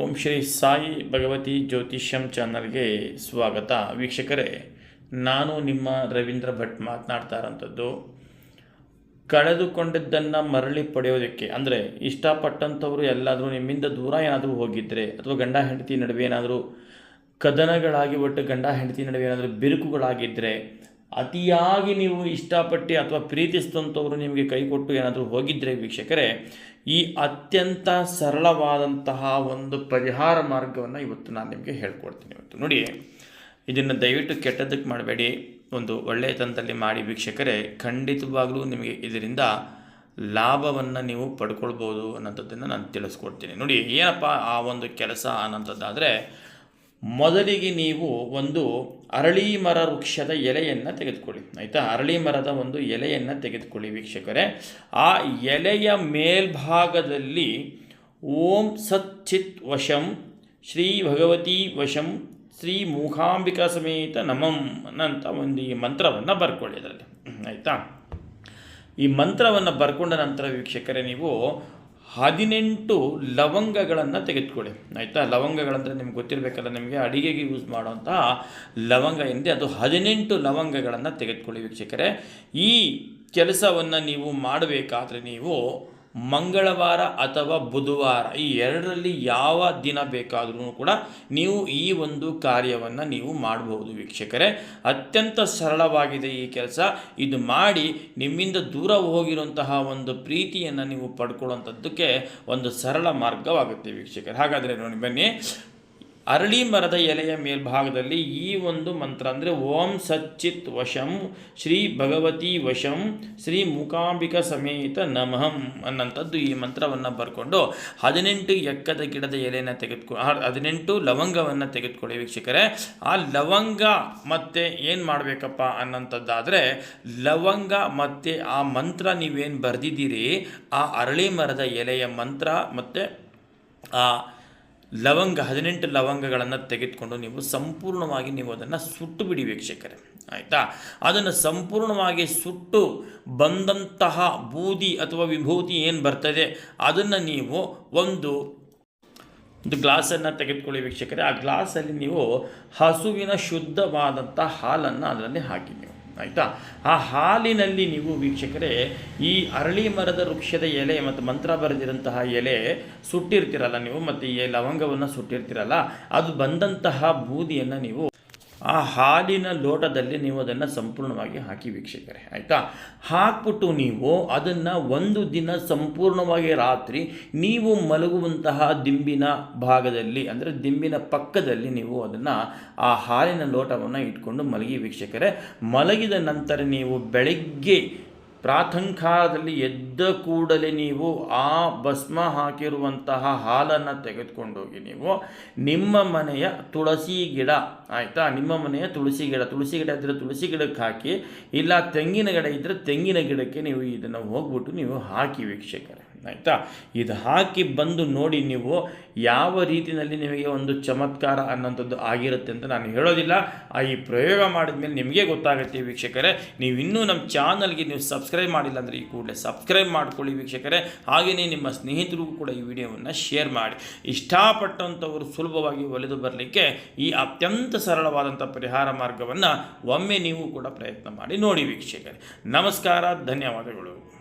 ಓಂ ಶ್ರೀ ಸಾಯಿ ಭಗವತಿ ಜ್ಯೋತಿಷ್ಯಂ ಚಾನಲ್ಗೆ ಸ್ವಾಗತ. ವೀಕ್ಷಕರೇ, ನಾನು ನಿಮ್ಮ ರವೀಂದ್ರ ಭಟ್ ಮಾತನಾಡ್ತಾ ಇರೋಂಥದ್ದು ಕಳೆದುಕೊಂಡಿದ್ದನ್ನು ಮರಳಿ ಪಡೆಯೋದಕ್ಕೆ, ಅಂದರೆ ಇಷ್ಟಪಟ್ಟಂಥವ್ರು ಎಲ್ಲಾದರೂ ನಿಮ್ಮಿಂದ ದೂರ ಏನಾದರೂ ಹೋಗಿದ್ದರೆ ಅಥವಾ ಗಂಡ ಹೆಂಡತಿ ನಡುವೆ ಏನಾದರೂ ಕದನಗಳಾಗಿ ಒಟ್ಟು ಗಂಡ ಹೆಂಡತಿ ನಡುವೆ ಏನಾದರೂ ಬಿರುಕುಗಳಾಗಿದ್ದರೆ ಅತಿಯಾಗಿ ನೀವು ಇಷ್ಟಪಟ್ಟು ಅಥವಾ ಪ್ರೀತಿಸಿದಂಥವ್ರು ನಿಮಗೆ ಕೈ ಕೊಟ್ಟು ಏನಾದರೂ ಹೋಗಿದ್ದರೆ ವೀಕ್ಷಕರೇ, ಈ ಅತ್ಯಂತ ಸರಳವಾದಂತಹ ಒಂದು ಪರಿಹಾರ ಮಾರ್ಗವನ್ನು ಇವತ್ತು ನಾನು ನಿಮಗೆ ಹೇಳ್ಕೊಡ್ತೀನಿ ಇವತ್ತು. ನೋಡಿ, ಇದನ್ನು ದಯವಿಟ್ಟು ಕೆಟ್ಟದಕ್ಕೆ ಮಾಡಬೇಡಿ. ಒಂದು ಒಳ್ಳೆಯ ತಂದಲ್ಲಿ ಮಾಡಿ ವೀಕ್ಷಕರೇ, ಖಂಡಿತವಾಗಲೂ ನಿಮಗೆ ಇದರಿಂದ ಲಾಭವನ್ನು ನೀವು ಪಡ್ಕೊಳ್ಬೋದು ಅನ್ನೋಂಥದ್ದನ್ನು ನಾನು ತಿಳಿಸ್ಕೊಡ್ತೀನಿ. ನೋಡಿ, ಏನಪ್ಪ ಆ ಒಂದು ಕೆಲಸ ಅನ್ನೋಂಥದ್ದಾದರೆ ಮೊದಲಿಗೆ ನೀವು ಒಂದು ಅರಳಿ ಮರ ವೃಕ್ಷದ ಎಲೆಯನ್ನು ತೆಗೆದುಕೊಳ್ಳಿ. ಆಯಿತಾ? ಅರಳಿ ಮರದ ಒಂದು ಎಲೆಯನ್ನು ತೆಗೆದುಕೊಳ್ಳಿ ವೀಕ್ಷಕರೇ. ಆ ಎಲೆಯ ಮೇಲ್ಭಾಗದಲ್ಲಿ ಓಂ ಸಚ್ಚಿತ್ ವಶಂ ಶ್ರೀ ಭಗವತಿ ವಶಂ ಶ್ರೀ ಮೂಕಾಂಬಿಕಾ ಸಮೇತ ನಮಂ ಅನ್ನಂಥ ಒಂದು ಈ ಮಂತ್ರವನ್ನು ಬರ್ಕೊಳ್ಳಿ ಅದರಲ್ಲಿ. ಆಯಿತಾ? ಈ ಮಂತ್ರವನ್ನು ಬರ್ಕೊಂಡ ನಂತರ ವೀಕ್ಷಕರೇ ನೀವು ಹದಿನೆಂಟು ಲವಂಗಗಳನ್ನು ತೆಗೆದುಕೊಳ್ಳಿ. ಆಯಿತಾ? ಲವಂಗಗಳಂದರೆ ನಿಮ್ಗೆ ಗೊತ್ತಿರಬೇಕಲ್ಲ, ನಿಮಗೆ ಅಡಿಗೆಗೆ ಯೂಸ್ ಮಾಡುವಂಥ ಲವಂಗ ಎಂದೇ ಅದು ಹದಿನೆಂಟು ಲವಂಗಗಳನ್ನು ತೆಗೆದುಕೊಳ್ಳಿ ವೀಕ್ಷಕರೇ. ಈ ಕೆಲಸವನ್ನು ನೀವು ಮಾಡಬೇಕಾದ್ರೆ ನೀವು ಮಂಗಳವಾರ ಅಥವಾ ಬುಧವಾರ, ಈ ಎರಡರಲ್ಲಿ ಯಾವ ದಿನ ಬೇಕಾದರೂ ಕೂಡ ನೀವು ಈ ಒಂದು ಕಾರ್ಯವನ್ನು ನೀವು ಮಾಡಬಹುದು ವೀಕ್ಷಕರೇ. ಅತ್ಯಂತ ಸರಳವಾಗಿದೆ ಈ ಕೆಲಸ. ಇದು ಮಾಡಿ ನಿಮ್ಮಿಂದ ದೂರ ಹೋಗಿರುವಂತಹ ಒಂದು ಪ್ರೀತಿಯನ್ನು ನೀವು ಪಡ್ಕೊಳ್ಳುವಂಥದ್ದಕ್ಕೆ ಒಂದು ಸರಳ ಮಾರ್ಗವಾಗುತ್ತೆ ವೀಕ್ಷಕರೇ. ಹಾಗಾದರೆ ನೋಡಿ ಬನ್ನಿ. ಅರಳಿ ಮರದ ಎಲೆಯ ಮೇಲ್ಭಾಗದಲ್ಲಿ ಈ ಒಂದು ಮಂತ್ರ ಅಂದರೆ ಓಂ ಸಚ್ಚಿತ್ ವಶಂ, ಶ್ರೀ ಭಗವತಿ ವಶಂ, ಶ್ರೀ ಮೂಕಾಂಬಿಕಾ ಸಮೇತ ನಮಃಂ ಅನ್ನಂಥದ್ದು ಈ ಮಂತ್ರವನ್ನು ಬರ್ಕೊಂಡು ಹದಿನೆಂಟು ಎಕ್ಕದ ಗಿಡದ ಎಲೆಯನ್ನು ತೆಗೆದುಕೊ ಹದಿನೆಂಟು ಲವಂಗವನ್ನು ತೆಗೆದುಕೊಳ್ಳಿ ವೀಕ್ಷಕರೇ. ಆ ಲವಂಗ ಮತ್ತೆ ಏನು ಮಾಡಬೇಕಪ್ಪ ಅನ್ನೋಂಥದ್ದಾದರೆ ಲವಂಗ ಮತ್ತು ಆ ಮಂತ್ರ ನೀವೇನು ಬರೆದಿದ್ದೀರಿ, ಆ ಅರಳಿ ಮರದ ಎಲೆಯ ಮಂತ್ರ ಮತ್ತು ಆ ಲವಂಗ, ಹದಿನೆಂಟು ಲವಂಗಗಳನ್ನು ತೆಗೆದುಕೊಂಡು ನೀವು ಸಂಪೂರ್ಣವಾಗಿ ನೀವು ಅದನ್ನು ಸುಟ್ಟು ಬಿಡಿ ವೀಕ್ಷಕರೇ. ಆಯಿತಾ? ಅದನ್ನು ಸಂಪೂರ್ಣವಾಗಿ ಸುಟ್ಟು ಬಂದಂತಹ ಬೂದಿ ಅಥವಾ ವಿಭೂತಿ ಏನು ಬರ್ತದೆ? ಅದನ್ನು ನೀವು ಒಂದು ಒಂದು ಗ್ಲಾಸನ್ನು ತೆಗೆದುಕೊಳ್ಳಿ ವೀಕ್ಷಕರೇ. ಆ ಗ್ಲಾಸಲ್ಲಿ ನೀವು ಹಸುವಿನ ಶುದ್ಧವಾದಂಥ ಹಾಲನ್ನು ಅದರಲ್ಲಿ ಹಾಕಿ ನೀವು. ಆಯಿತಾ? ಆ ಹಾಲಿನಲ್ಲಿ ನೀವು ವೀಕ್ಷಕರೇ, ಈ ಅರಳಿ ಮರದ ವೃಕ್ಷದ ಎಲೆ ಮತ್ತು ಮಂತ್ರ ಬರೆದಿರಂತಹ ಎಲೆ ಸುಟ್ಟಿರ್ತೀರಲ್ಲ ನೀವು, ಮತ್ತು ಈ ಲವಂಗವನ್ನು ಸುಟ್ಟಿರ್ತೀರಲ್ಲ, ಅದು ಬಂದಂತಹ ಬೂದಿಯನ್ನು ನೀವು ಆ ಹಾಲಿನ ಲೋಟದಲ್ಲಿ ನೀವು ಅದನ್ನು ಸಂಪೂರ್ಣವಾಗಿ ಹಾಕಿ ವೀಕ್ಷಕರೇ, ಆಯಿತಾ? ಹಾಕ್ಬಿಟ್ಟು ನೀವು ಅದನ್ನು ಒಂದು ದಿನ ಸಂಪೂರ್ಣವಾಗಿ ರಾತ್ರಿ ನೀವು ಮಲಗುವಂತಹ ದಿಂಬಿನ ಭಾಗದಲ್ಲಿ, ಅಂದರೆ ದಿಂಬಿನ ಪಕ್ಕದಲ್ಲಿ ನೀವು ಅದನ್ನು ಆ ಹಾಲಿನ ಲೋಟವನ್ನು ಇಟ್ಕೊಂಡು ಮಲಗಿ ವೀಕ್ಷಕರೇ, ಮಲಗಿದ ನಂತರ ನೀವು ಬೆಳಗ್ಗೆ ಪ್ರಾತಂಕಾಲದಲ್ಲಿ ಎದ್ದ ಕೂಡಲೇ ನೀವು ಆ ಭಸ್ಮ ಹಾಕಿರುವಂತಹ ಹಾಲನ್ನು ತೆಗೆದುಕೊಂಡೋಗಿ ನೀವು ನಿಮ್ಮ ಮನೆಯ ತುಳಸಿ ಗಿಡ, ಆಯಿತಾ? ನಿಮ್ಮ ಮನೆಯ ತುಳಸಿ ಗಿಡ. ತುಳಸಿ ಗಿಡ ಇದ್ದರೆ ತುಳಸಿ ಗಿಡಕ್ಕೆ ಹಾಕಿ, ಇಲ್ಲ ತೆಂಗಿನ ಗಿಡ ಇದ್ದರೆ ತೆಂಗಿನ ಗಿಡಕ್ಕೆ ನೀವು ಇದನ್ನು ಹೋಗ್ಬಿಟ್ಟು ನೀವು ಹಾಕಿ ವೀಕ್ಷಕರೇ. ಆಯಿತಾ? ಇದು ಹಾಕಿ ಬಂದು ನೋಡಿ ನೀವು ಯಾವ ರೀತಿಯಲ್ಲಿ ನಿಮಗೆ ಒಂದು ಚಮತ್ಕಾರ ಅನ್ನೋಂಥದ್ದು ಆಗಿರುತ್ತೆ ಅಂತ ನಾನು ಹೇಳೋದಿಲ್ಲ. ಆ ಈ ಪ್ರಯೋಗ ಮಾಡಿದ ಮೇಲೆ ನಿಮಗೆ ಗೊತ್ತಾಗುತ್ತೆ ವೀಕ್ಷಕರೇ. ನೀವು ಇನ್ನೂ ನಮ್ಮ ಚಾನಲ್ಗೆ ನೀವು ಸಬ್ಸ್ಕ್ರೈಬ್ ಮಾಡಿಲ್ಲ ಅಂದರೆ ಈ ಕೂಡಲೇ ಸಬ್ಸ್ಕ್ರೈಬ್ ಮಾಡ್ಕೊಳ್ಳಿ ವೀಕ್ಷಕರೇ. ಹಾಗೆಯೇ ನಿಮ್ಮ ಸ್ನೇಹಿತರಿಗೂ ಕೂಡ ಈ ವಿಡಿಯೋವನ್ನು ಶೇರ್ ಮಾಡಿ. ಇಷ್ಟಪಟ್ಟಂಥವರು ಸುಲಭವಾಗಿ ಒಲಿದು ಬರಲಿಕ್ಕೆ ಈ ಅತ್ಯಂತ ಸರಳವಾದಂಥ ಪರಿಹಾರ ಮಾರ್ಗವನ್ನು ಒಮ್ಮೆ ನೀವು ಕೂಡ ಪ್ರಯತ್ನ ಮಾಡಿ ನೋಡಿ ವೀಕ್ಷಕರೇ. ನಮಸ್ಕಾರ, ಧನ್ಯವಾದಗಳು.